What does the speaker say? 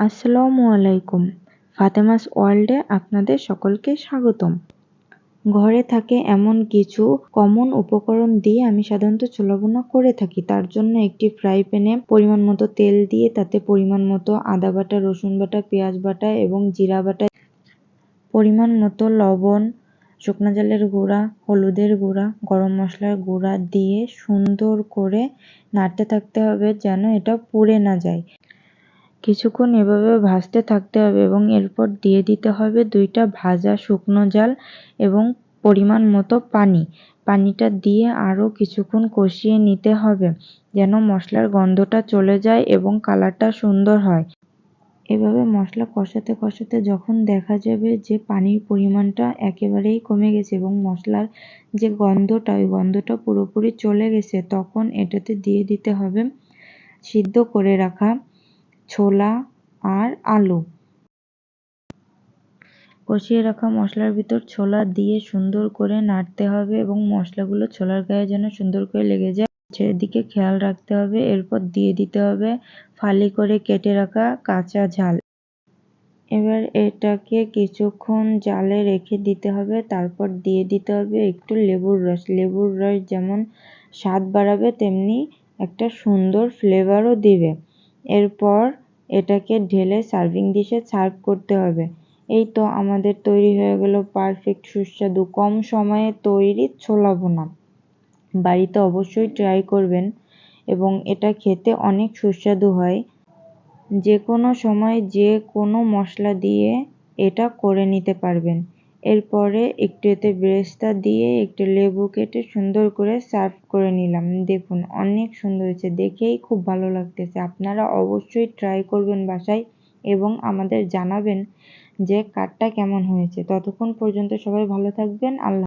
আসসালামু আলাইকুম। ফাতেমাস ওয়ার্ল্ডে আপনাদের সকলকে স্বাগতম। ঘরে থাকে এমন কিছু কমন উপকরণ দিয়ে আমি সাধারণত ছোলা করে থাকি। তার জন্য একটি ফ্রাই প্যানে পরিমাণ মতো তেল দিয়ে তাতে পরিমাণ মতো আদা বাটা, রসুন বাটা, পেঁয়াজ বাটা এবং জিরা বাটা, পরিমাণ মতো লবণ, শুকনো জালের গুঁড়া, হলুদের গুঁড়া, গরম মশলার গুঁড়া দিয়ে সুন্দর করে নাড়তে থাকতে হবে যেন এটা পুড়ে না যায়। কিছুক্ষণ এভাবে ভাজতে থাকতে হবে এবং এরপর দিয়ে দিতে হবে দুইটা ভাজা শুকনো জাল এবং পরিমাণ মতো পানি। পানিটা দিয়ে আরও কিছুক্ষণ কষিয়ে নিতে হবে যেন মশলার গন্ধটা চলে যায় এবং কালারটা সুন্দর হয়। এভাবে মশলা কষাতে কষাতে যখন দেখা যাবে যে পানির পরিমাণটা একেবারেই কমে গেছে এবং মশলার যে গন্ধটা, ওই গন্ধটা পুরোপুরি চলে গেছে, তখন এটাতে দিয়ে দিতে হবে সিদ্ধ করে রাখা ছোলা আর আলু। কষিয়ে রাখা মশলার ভিতর ছোলা দিয়ে সুন্দর করে নাড়তে হবে এবং মশলাগুলো ছোলার গায়ে যেন সুন্দর করে লেগে যায়। সেদিকে খেয়াল রাখতে হবে, এরপর দিয়ে দিতে হবে ফালি করে কেটে রাখা কাঁচা ঝাল। এবার এটাকে কিছুক্ষণ জালে রেখে দিতে হবে, তারপর দিয়ে দিতে হবে একটু লেবুর রস। লেবুর রস যেমন স্বাদ বাড়াবে, তেমনি একটা সুন্দর ফ্লেভারও দিবে। এরপর এটাকে ঢেলে সার্ভিং ডিশে সার্ভ করতে হবে। এই তো আমাদের তৈরি হয়ে গেল পারফেক্ট সুস্বাদু, কম সময়ে তৈরি ছোলা ভুনা। বাড়িতে অবশ্যই ট্রাই করবেন এবং এটা খেতে অনেক সুস্বাদু হয়। যে কোনো সময় যে কোনো মশলা দিয়ে এটা করে নিতে পারবেন। এরপরে একটু এতে বেরেস্তা দিয়ে একটু লেবু কেটে সুন্দর করে সার্ভ করে নিলাম। দেখুন, অনেক সুন্দর হয়েছে। দেখেই খুব ভালো লাগতেছে। আপনারা অবশ্যই ট্রাই করবেন বাসায় এবং আমাদের জানাবেন যে কাঠটা কেমন হয়েছে। ততক্ষণ পর্যন্ত সবাই ভালো থাকবেন। আল্লাহ